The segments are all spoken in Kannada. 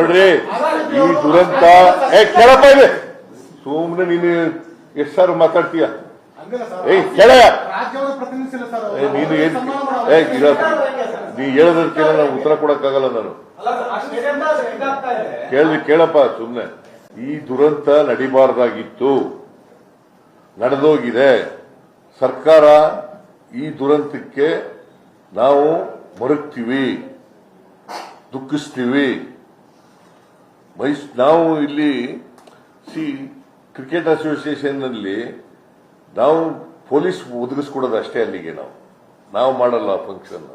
ನೋಡ್ರಿ, ಈ ದುರಂತ ಏ, ಕೇಳಪ್ಪ ಇದೆ ಸುಮ್ಮನೆ ನೀನು ಎಷ್ಟು ಸಾರು ಮಾತಾಡ್ತೀಯ. ಏಯ್ ಕೆಳ. ನೀನು ಏ ನೀ ಹೇಳದಕ್ಕೆ ನಾನು ಉತ್ತರ ಕೊಡಕ್ಕಾಗಲ್ಲ ನಾನು. ಕೇಳಿ ಕೇಳಪ್ಪ ಸುಮ್ಮನೆ ಈ ದುರಂತ ನಡಿಬಾರ್ದಾಗಿತ್ತು. ನಡೆದೋಗಿದೆ. ಸರ್ಕಾರ ಈ ದುರಂತಕ್ಕೆ ನಾವು ಮರುಗ್ತೀವಿ. ದುಃಖಿಸ್ತೀವಿ. ಮೈಸ್, ನಾವು ಇಲ್ಲಿ ಸಿ ಕ್ರಿಕೆಟ್ ಅಸೋಸಿಯೇಷನ್ನಲ್ಲಿ ನಾವು ಪೊಲೀಸ್ ಒದಗಿಸ್ಕೊಡೋದು ಅಷ್ಟೇ ಅಲ್ಲಿಗೆ ನಾವು. ನಾವು ಮಾಡಲ್ಲ ಫಂಕ್ಷನ್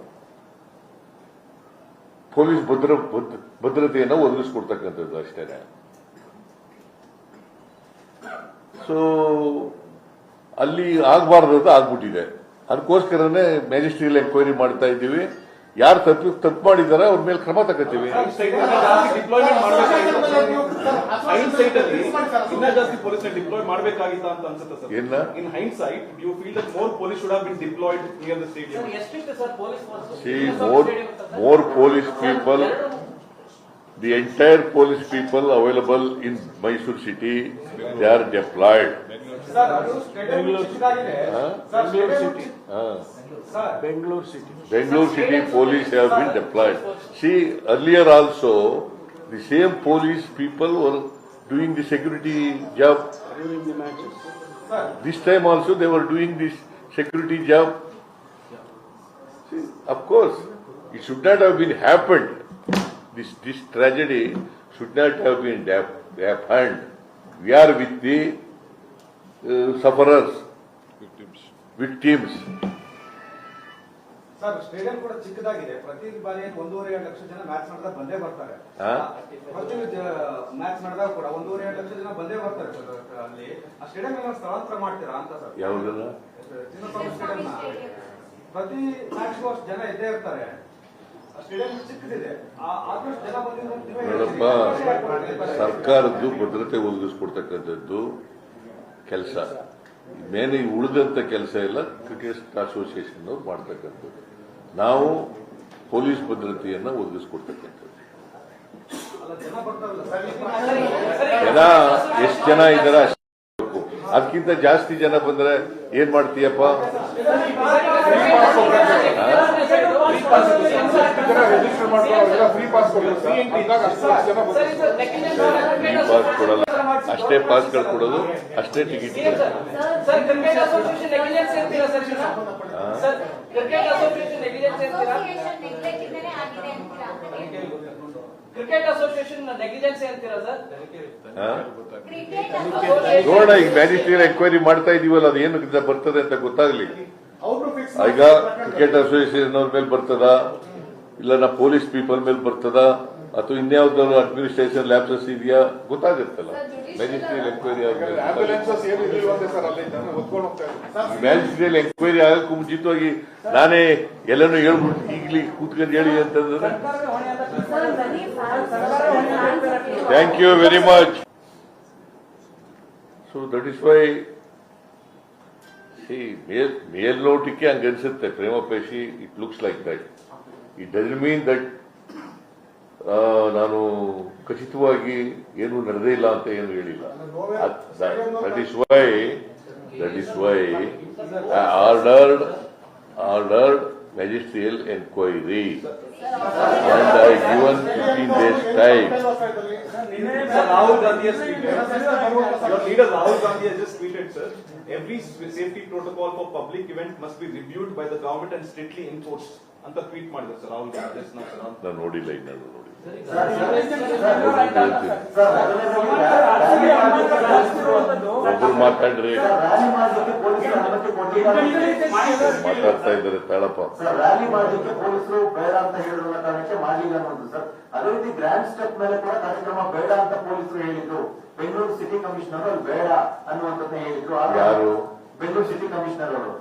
ಪೊಲೀಸ್ ಭದ್ರ ಭದ್ರತೆಯನ್ನ ಒದಗಿಸ್ಕೊಡ್ತಕ್ಕಂಥದ್ದು ಅಷ್ಟೇ ಸೊ ಅಲ್ಲಿ ಆಗಬಾರ್ದು ಆಗ್ಬಿಟ್ಟಿದೆ. ಅದಕ್ಕೋಸ್ಕರನೇ ಮ್ಯಾಜಿಸ್ಟ್ರಿಯಲ್ ಎಂಕ್ವೈರಿ ಮಾಡ್ತಾ ಇದ್ದೀವಿ. ಯಾರು ತಪ್ಪು ತಪ್ಪು ಮಾಡಿದಾರೆ ಅವ್ರ ಮೇಲೆ ಕ್ರಮ ತಗೋತೀವಿ ಡಿಪ್ಲಾಯ್ಮೆಂಟ್ ಮಾಡಬೇಕಾಗಿತ್ತು ಸರ್, ಅಸೋಸಿಯೇಷನ್ ಹೈಂಡ್ ಸೈಟ್ ಅಲ್ಲಿ ಸರ್, ಇನ್ನ ಜಾಸ್ತಿ ಪೊಲೀಸ್ ಡಿಪ್ಲಾಯ್ ಮಾಡಬೇಕಾಗಿತ್ತ ಅಂತ ಅನ್ಸುತ್ತೆ ಸರ್ ಏನ್ನ? In hindsight you feel that more police should have been deployed near the stadium See, more, more police people, the entire police people available in Mysore city, they are deployed. Sir? Sir stadium Ah. Sir Bengaluru city Bangalore city police have been deployed. See, earlier also, the same police people were doing the security job. During the matches. This time also they were doing this security job. See, of course, it should not have been happened. This, this tragedy should not have been happened. We are with the uh, sufferers, victims. victims. Sir stadium ಕೂಡ ಚಿಕ್ಕದಾಗಿದೆ. ಪ್ರತಿ ಬಾರಿ ಒಂದೂವರೆ ಎರಡು ಲಕ್ಷ ಜನ ಮ್ಯಾಚ್ ಮಾಡಿದಾಗ ಬಂದೇ ಬರ್ತಾರೆ? ಪ್ರತಿ ಮ್ಯಾಚ್ ಮಾಡಿದಾಗ ಕೂಡ ಒಂದೂವರೆ ಎರಡು ಲಕ್ಷ ಜನ ಬಂದೇ ಬರ್ತಾರೆ ಸರ್ ಅಲ್ಲಿ. ಆ ಸ್ಟೇಡಿಯಂ ಏನಾದ್ರು ಸ್ಥಳಾಂತರ ಮಾಡ್ತೀರಾ ಅಂತ ಸರ್? ಚಿನ್ನಸ್ವಾಮಿ ಸ್ಟೇಡಿಯಂನ ಪ್ರತಿ ಮ್ಯಾಚ್ಗೂ ಅಷ್ಟು ಜನ ಇದ್ದೇ ಇರ್ತಾರೆ. ಆ ಸ್ಟೇಡಿಯಂ ಚಿಕ್ಕದಿದೆ. ಆ- ಆದಷ್ಟು ಜನ ಬಂದಿರೋ ಅಂತ ನೀವೇ ನೋಡಪ್ಪ. ಸರ್ಕಾರದ್ದು ಭದ್ರತೆ ಒದಗಿಸ್ಕೊಡ್ತಕ್ಕಂಥದ್ದು ಕೆಲಸ. ಮೇಲೆ ಉಳಿದಂತ ಕೆಲಸ ಎಲ್ಲ ಕ್ರಿಕೆಟ್ ಅಸೋಸಿಯೇಷನ್ ಅವ್ರು ಮಾಡ್ತಕ್ಕಂಥದ್ದು. ನಾವು ಪೊಲೀಸ್ ಭದ್ರತೆಯನ್ನ ಒದಗಿಸ್ಕೊಡ್ತಕ್ಕಂಥದ್ದು. ಜನ ಎಷ್ಟು ಜನ ಇದ್ದಾರೆ ಅಷ್ಟು ಅದಕ್ಕಿಂತ ಜಾಸ್ತಿ ಜನ ಬಂದ್ರೆ ಏನ್ ಮಾಡ್ತೀಯಪ್ಪ? ಫ್ರೀ ಪಾಸ್ ಕೊಡಲ್ಲ. ಅಷ್ಟೇ ಪಾಸ್ಗಳು ಕೊಡೋದು ಅಷ್ಟೇ ticket sir cricket association negligence ಇರ್ತೀರಾ sir sir cricket association negligence ಇರ್ತೀರಾ ಅಸೋಸಿಯೇಷನ್ ಆಗಿದೆ ಅಂತೀರಾ? ಕ್ರಿಕೆಟ್ ಅಸೋಸಿಯೇಷನ್ ನೆಗ್ಲಿಜೆನ್ಸ್ ಅಂತೀರಾ ಸರ್ ಕ್ರಿಕೆಟ್ ನೋಡೋಣ ಈಗ ಮ್ಯಾಜಿಸ್ಟ್ರಿಯಲ್ ಎಂಕ್ವೈರಿ ಮಾಡ್ತಾ ಇದೀವಲ್ಲ ಅದು ಏನು ಬರ್ತದೆ ಅಂತ ಗೊತ್ತಾಗ್ಲಿ. ಈಗ ಕ್ರಿಕೆಟ್ ಅಸೋಸಿಯೇಷನ್ ಅವ್ರ ಮೇಲೆ ಬರ್ತದ ಇಲ್ಲ ನಾ ಪೊಲೀಸ್ ಪೀಪಲ್ ಮೇಲೆ ಬರ್ತದ ಅಥವಾ ಇನ್ಯಾವ್ದಾದ್ರು ಅಡ್ಮಿನಿಸ್ಟ್ರೇಷನ್ ಲ್ಯಾಬ್ಸಸ್ ಇದೆಯಾ? ಗೊತ್ತಾಗುತ್ತಲ್ಲ. ಮ್ಯಾಜಿಸ್ಟ್ರಿಯಲ್ ಎಂಕ್ವೈರಿ ಮ್ಯಾಜಿಸ್ಟ್ರಿಯಲ್ ಎಂಕ್ವೈರಿ ಆಗಕ್ಕೂ ಮುಂಚಿತವಾಗಿ ನಾನೇ ಎಲ್ಲನೂ ಹೇಳ್ಬಿಟ್ಟು ಈಗಲೇ ಕೂತ್ಕೊಂಡು ಹೇಳಿ ಅಂತಂದ್ರೆ thank you very much so that is why C ಮೇಲ್ ಮೇಲ್ನೋಟಕ್ಕೆ ಹಂಗನ್ಸುತ್ತೆ. ಪ್ರೇಮಪೇಶಿ it looks like that it doesn't mean that ನಾನು ಖಚಿತವಾಗಿ ಏನು ನಡೆದೇ ಇಲ್ಲ ಅಂತ ಏನು ಹೇಳಿಲ್ಲ that is why that is why ordered ordered magisterial enquiry and I given fifteen days time Rahul Gandhi has tweeted. Your leader Rahul Gandhi has just tweeted, sir. Every safety protocol for public event must be reviewed by the government and strictly enforced. ಅಂತ ಟ್ವೀಟ್ ಮಾಡಿದ್ರು sir Rahul Gandhi just now, sir. ನಾನು ನೋಡಿಲ್ಲ ಇನ್ನು ನೋಡಿಲ್ಲ ಒಬ್ರು ಮಾತಾಡ್ರಿ. ಮಾತಾಡ್ತಾ ಇದ್ದಾರೆ ತಾಳಪ್ಪ. ರ್ಯಾಲಿ ಮಾಡಲಿಕ್ಕೆ ಪೊಲೀಸರು ಬೇಡ ಅಂತ ಹೇಳಿರುವ ಕಾರಣಕ್ಕೆ ಮಾಡಲಿಲ್ಲ ಅನ್ನೋದು ಸರ್ ಅದೇ ರೀತಿ ಗ್ರ್ಯಾಂಡ್ ಸ್ಟೆಪ್ ಮೇಲೆ ಕೂಡ ಕಾರ್ಯಕ್ರಮ ಬೇಡ ಅಂತ ಪೊಲೀಸರು ಹೇಳಿದ್ರು ಬೆಂಗಳೂರು ಸಿಟಿ ಕಮಿಷನರ್ ಅವ್ರು ಬೇಡ ಅನ್ನುವಂಥದ್ದು ಹೇಳಿದ್ರು ಯಾರು? ಬೆಂಗಳೂರು ಸಿಟಿ ಕಮಿಷನರ್ ಅವರು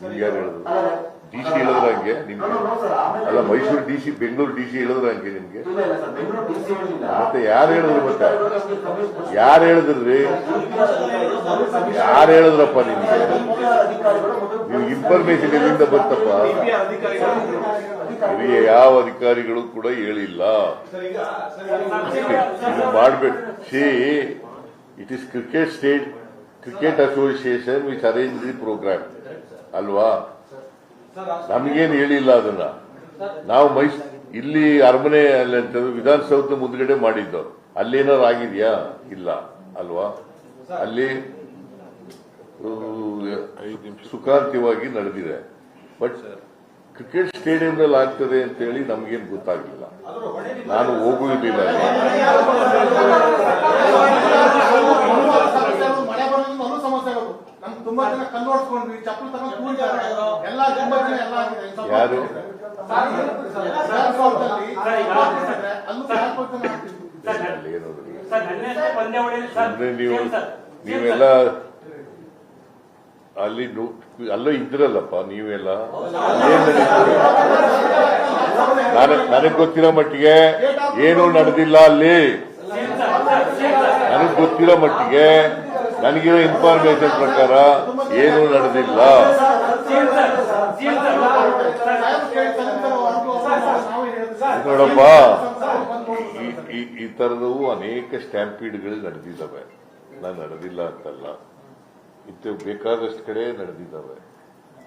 ನಿಮ್ಗೆ ಯಾರು ಹೇಳಿದ್ರು? ಅಲ್ಲ, ಡಿ ಸಿ ಹೇಳಿದ್ರ ಹಂಗೆ ನಿಮ್ಗೆ ಅಲ್ಲ Mysuru D C Bengaluru D C ಹೇಳಿದ್ರ ಹಂಗೆ ನಿಮ್ಗೆ ಮತ್ತೆ ಯಾರು ಹೇಳಿದ್ರು ಮತ್ತೆ ಯಾರು ಹೇಳಿದ್ರಿ ಯಾರು ಹೇಳಿದ್ರಪ್ಪ ನಿಮ್ಗೆ? ನೀವು ಇನ್ಫಾರ್ಮೇಶನ್ ಎಲ್ಲಿಂದ ಅಧಿಕಾರಿಗಳು ಹಿರಿಯ ಯಾವ ಅಧಿಕಾರಿಗಳು ಕೂಡ ಹೇಳಿಲ್ಲ. ಮಾಡ್ಬೇಕು. See it is cricket state cricket association which arrange the programme ಅಲ್ವಾ? ನಮಗೇನು ಹೇಳಿಲ್ಲ ಅದನ್ನ. ನಾವು ಮೈಸ್, ಇಲ್ಲಿ ಅರಮನೆ ಅಲ್ಲಿ ವಿಧಾನಸೌಧ ಮುಂದ್ಗಡೆ ಮಾಡಿದ್ದು. ಅಲ್ಲೇನಾರು ಆಗಿದೆಯಾ? ಇಲ್ಲ. ಅಲ್ವಾ? ಅಲ್ಲಿ ಸುಖಾಂತಿವಾಗಿ ನಡೆದಿದೆ. ಬಟ್ ಕ್ರಿಕೆಟ್ ಸ್ಟೇಡಿಯಂನಲ್ಲಿ ಆಗ್ತದೆ ಅಂತ ಹೇಳಿ ನಮಗೇನು ಗೊತ್ತಾಗಲಿಲ್ಲ. ನಾನು ಹೋಗುವುದಿಲ್ಲ ಸಮಸ್ಯೆ ಯಾರು? ನೀವು ನೀವೆಲ್ಲ ಅಲ್ಲಿ ಅಲ್ಲೂ ಇದ್ರಲ್ಲಪ್ಪ, ನೀವೆಲ್ಲ. ನನಗ್ ಗೊತ್ತಿರೋ ಮಟ್ಟಿಗೆ ಏನು ನಡೆದಿಲ್ಲ ಅಲ್ಲಿ. ನನಗ್ ಗೊತ್ತಿರೋ ಮಟ್ಟಿಗೆ ನನಗಿರೋ ಇನ್ಫಾರ್ಮೇಶನ್ ಪ್ರಕಾರ ಏನು ನಡೆದಿಲ್ಲ. ನೋಡಪ್ಪ, ಈ- ಅನೇಕ ಸ್ಟ್ಯಾಂಪೀಡ್ಗಳು ನಡೆದಿದ್ದಾವೆ. ನಾನು ನಡೆದಿಲ್ಲ ಅಂತಲ್ಲ. ಇತ್ತು ಬೇಕಾದಷ್ಟು ಕಡೆ ನಡೆದಿದ್ದಾವೆ.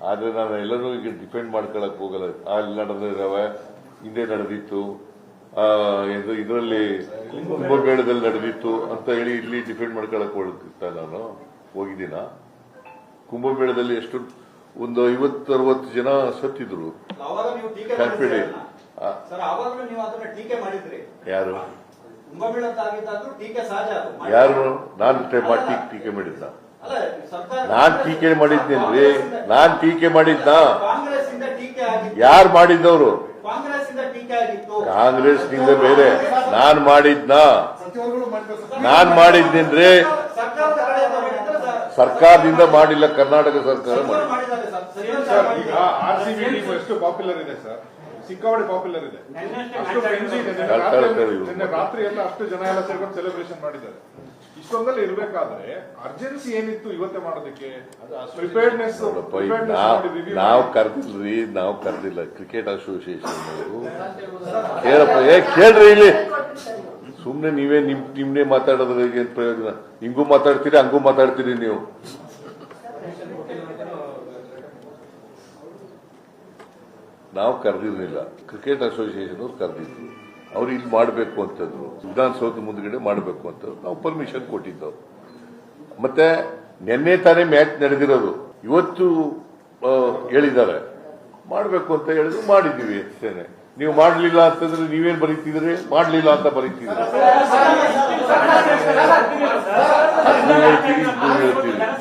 ಆದ್ರೆ ನಾನು ಎಲ್ಲರೂ ಈಗ ಡಿಪೆಂಡ್ ಮಾಡ್ಕೊಳಕ್ ಹೋಗಲ್ಲ. ಅಲ್ಲಿ ನಡೆದಿದ್ದಾವೆ ಹಿಂದೆ ನಡೆದಿತ್ತು. ಇದರಲ್ಲಿ ಕುಂಭಮೇಳದಲ್ಲಿ ನಡೆದಿತ್ತು ಅಂತ ಹೇಳಿ ಇಲ್ಲಿ ಡಿಪೆಂಡ್ ಮಾಡ್ಕೊಳಕ್ ಹೋಗ್ತಾ ನಾನು ಹೋಗಿದ್ದೀನ. ಕುಂಭಮೇಳದಲ್ಲಿ ಎಷ್ಟು ಒಂದು ಐವತ್ತರವತ್ತು ಜನ ಸತ್ತಿದ್ರು. ಯಾರು? ಯಾರು? ನಾನು ಟೀಕೆ ಮಾಡಿದ್ದ ನಾನ್ ಟೀಕೆ ಮಾಡಿದ್ದೇನ್ರಿ ನಾನ್ ಟೀಕೆ ಮಾಡಿದ್ದ ಯಾರು ಮಾಡಿದ್ದವರು? ಕಾಂಗ್ರೆಸ್ನಿಂದ ಬೇರೆ. ನಾನ್ ಮಾಡಿದ್ನ. ನಾನ್ ಮಾಡಿದ್ದೇನ್ರಿ ಸರ್ಕಾರದಿಂದ ಮಾಡಿಲ್ಲ ಕರ್ನಾಟಕ ಸರ್ಕಾರ ಮಾಡಿಲ್ಲ. ಸರ್. ಈಗ ಆರ್ ಸಿ ಬಿ ಟೀಮ್ ಎಷ್ಟು ಪಾಪ್ಯುಲರ್ ಇದೆ ಸರ್? ಸಿಕ್ಕಾಪಟ್ಟೆ ಪಾಪ್ಯುಲರ್ ಇದೆ. ಅಷ್ಟು ಇದೆ. ನಿನ್ನೆ ರಾತ್ರಿ-. ನಿನ್ನೆ ಎಲ್ಲ ಅಷ್ಟು ಜನ ಎಲ್ಲ ಸೇರ್ಕೊಂಡು ಸೆಲೆಬ್ರೇಷನ್ ಮಾಡಿದ್ದಾರೆ. ಇಷ್ಟೊಂದಲ್ಲಿ ಇರ್ಬೇಕಾದ್ರೆ ಅರ್ಜೆನ್ಸಿ ಏನಿತ್ತು ಇವತ್ತೇ ಮಾಡೋದಕ್ಕೆ? ಪ್ರಿಪೇರ್ಡ್ನೆಸ್ ನೋಡಪ್ಪ ಈಗ ನಾವ್ ನಾವ್ ಕರ್ದಿಲ್ರಿ ನಾವ್ ಕರ್ದಿಲ್ಲ. ಕ್ರಿಕೆಟ್ ಅಸೋಸಿಯೇಷನ್ ಅವರು. ಕೇಳಪ್ಪ ಏ ಕೇಳ್ರಿ ಇಲ್ಲಿ. ಸುಮ್ನೆ ನೀವೇ ನಿಮ್ ನಿಮ್ನೇ ಮಾತಾಡೋದ್ರಿಗೆ ಏನ್ ಪ್ರಯೋಜನ? ಹಿಂಗೂ ಮಾತಾಡ್ತೀರಿ, ಹಂಗೂ ಮಾತಾಡ್ತೀರಿ ನೀವು? ನಾವು ಕರೆದಿರಲಿಲ್ಲ. ಕ್ರಿಕೆಟ್ ಅಸೋಸಿಯೇಷನ್ ಅವ್ರು ಕರೆದಿದ್ರು. ಅವ್ರು ಇಲ್ಲಿ ಮಾಡಬೇಕು ಅಂತಂದ್ರು. ವಿಧಾನಸೌಧ ಮುಂದ್ಗಡೆ ಮಾಡಬೇಕು ಅಂತ ನಾವು ಪರ್ಮಿಷನ್ ಕೊಟ್ಟಿದ್ದವು. ಮತ್ತೆ ನಿನ್ನೆ ತಾನೇ ಮ್ಯಾಚ್ ನಡೆದಿರೋದು. ಇವತ್ತು ಹೇಳಿದ್ದಾರೆ. ಮಾಡಬೇಕು ಅಂತ ಹೇಳಿದ್ರು, ಮಾಡಿದ್ದೀವಿ ಅಷ್ಟೇನೆ. ನೀವು ಮಾಡಲಿಲ್ಲ ಅಂತಂದ್ರೆ ನೀವೇನ್ ಬರೀತಿದ್ರಿ ಮಾಡಲಿಲ್ಲ ಅಂತ ಬರೀತಿದ್ರಿ ಹೇಳ್ತೀರಿ